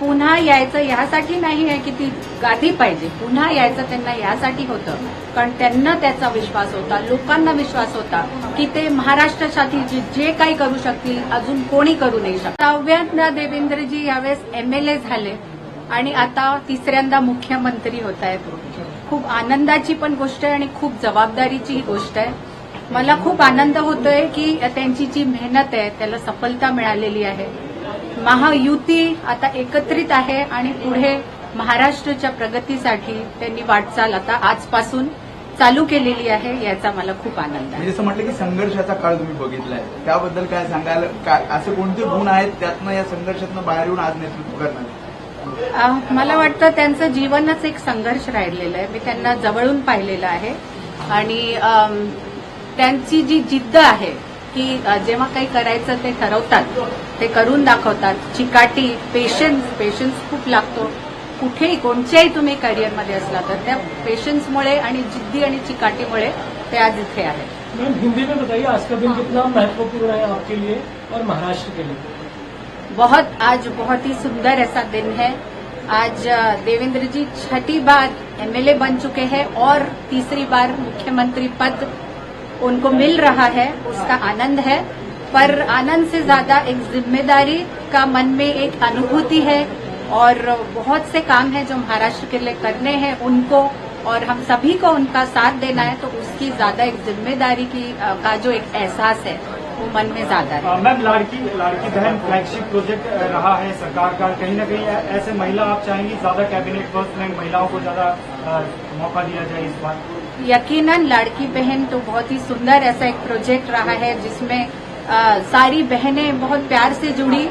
पुन्हा यायचं यासाठी नाही आहे की ती गादी पाहिजे. पुन्हा यायचं त्यांना यासाठी होतं. कारण त्यांना त्याचा विश्वास होता लोकांना विश्वास होता की ते महाराष्ट्रासाठी जे- जे काही करू शकतील अजून कोणी करू नाही शकत. सहाव्यांदा देवेंद्रजी यावेळेस एमएलए झाले आणि आता तिसऱ्यांदा मुख्यमंत्री होत आहेत. खूप आनंदाची पण गोष्ट आहे आणि खूप जबाबदारीची ही गोष्ट आहे. मला खूप आनंद होतोय की त्यांची जी मेहनत आहे त्याला सफलता मिळालेली आहे. महायुती आता एकत्रित आहे आणि पुढे महाराष्ट्राच्या प्रगतीसाठी त्यांनी वाटचाल आता आजपासून चालू केलेली आहे याचा मला खूप आनंद आहे. म्हणजे जसं म्हटलं की संघर्षाचा काळ तुम्ही बघितलाय. त्याबद्दल काय काय असे कोणते गुण आहेत त्यातनं या संघर्षातनं बाहेर येऊन आज नेतृत्व करणार? मला वाटतं त्यांचं जीवनच एक संघर्ष राहिलेलं आहे. मी त्यांना जवळून पाहिलेलं आहे. आणि त्यांची जी जिद्द आहे की जेव्हा काही करायचं ते ठरवतात ते करून दाखवतात. चिकाटी पेशन्स पेशन्स खूप लागतो. कुठेही कोणत्याही तुम्ही करिअरमध्ये असला तर त्या पेशन्समुळे आणि जिद्दी आणि चिकाटीमुळे ते आज इथे आहेत मैम हिंदी में बताइए आज का दिन कितना महत्त्वपूर्ण है आपके लिए और महाराष्ट्र के लिए? बहुत आज बहुत ही सुंदर ऐसा दिन है. आज देवेंद्र जी छठी बार एमएलए बन चुके हैं और तीसरी बार मुख्यमंत्री पद उनको मिल रहा है, उसका आनंद है। पर आनंद से ज़्यादा एक ज़िम्मेदारी का मन में एक अनुभूति है और बहुत से काम है जो महाराष्ट्र के लिए करने हैं उनको, और हम सभी को उनका साथ देना है तो उसकी ज़्यादा एक ज़िम्मेदारी की का जो एक एहसास है, वो मन में ज़्यादा है। मैम, लाड़की लाड़की बहन फ्लैगशिप प्रोजेक्ट रहा है सरकार का। कहीं ना कहीं ऐसे महिला आप चाहेंगी, ज़्यादा कैबिनेट पोस्ट में महिलाओं को ज़्यादा मौका दिया जाए इस बार। यकीनन लाड़की बहन तो बहुत ही सुंदर ऐसा एक प्रोजेक्ट रहा है जिसमें अ, सारी बहनें बहुत प्यार से जुड़ी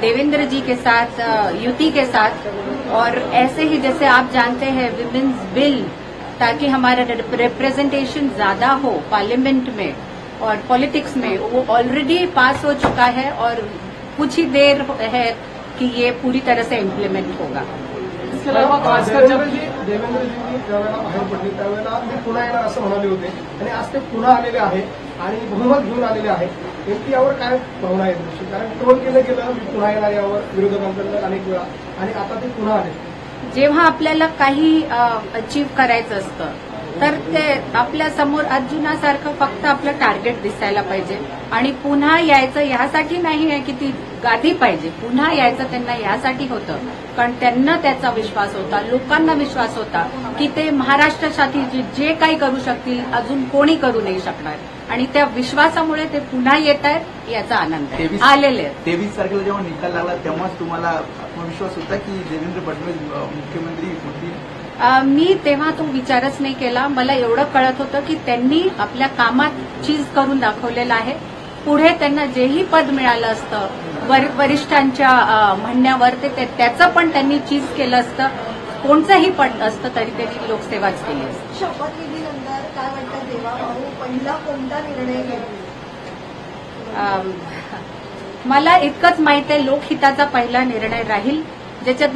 देवेंद्र जी के साथ युति के साथ। और ऐसे ही जैसे आप जानते हैं विमेन्स बिल ताकि हमारा रिप्रेजेंटेशन ज़्यादा हो पार्लियामेंट में और पॉलिटिक्स में वो ऑलरेडी पास हो चुका है और कुछ ही देर है कि ये पूरी तरह से इम्प्लीमेंट होगा। इसके अलावा खासकर जब देवेंद्रजींनी ज्यावेळेला बाहेर पडले त्यावेळेला मी पुन्हा येणार असं म्हणाले होते. आणि आज ते पुन्हा आलेले आहे आणि बहुमत घेऊन आलेले आहे. नेमकी यावर काय भावना आहे तुमची? कारण ट्रोल केलं गेलं मी पुन्हा येणार यावर. विरोधकांकडनं अनेक वेळा. आणि आता ते पुन्हा आले. जेव्हा आपल्याला काही अचीव करायचं असतं तर ते आपल्यासमोर अर्जुनासारखं फक्त आपलं टार्गेट दिसायला पाहिजे. आणि पुन्हा यायचं यासाठी नाही आहे की ती गादी पाहिजे. पुन्हा यायचं त्यांना यासाठी होतं. कारण त्यांना त्याचा विश्वास होता लोकांना विश्वास होता की ते महाराष्ट्रासाठी जे- जे काही करू शकतील अजून कोणी करू नाही शकणार. आणि त्या विश्वासामुळे ते पुन्हा येत आहेत याचा आनंद आलेले तेवीस तारखेला जेव्हा निकाल लागला तेव्हाच तुम्हाला आत्मविश्वास होता की देवेंद्र फडणवीस मुख्यमंत्री होतील? मी तेव्हा तो विचारच नाही केला. मला एवढं कळत होतं की त्यांनी आपल्या कामात चीज करून दाखवलेलं आहे. पुढे त्यांना जेही पद मिळालं असतं वर- वरिष्ठांच्या म्हणण्यावर ते त्याचं पण त्यांनी चीज केलं असतं. कोणचंही पद असतं तरी त्यांनी लोकसेवाच केली असते. शपथविधीनंतर काय वाटतं देवा भाऊ? पहिला कोणता निर्णय मला इतकंच माहीत आहे लोकहिताचा पहिला निर्णय राहील. ज्याच्यात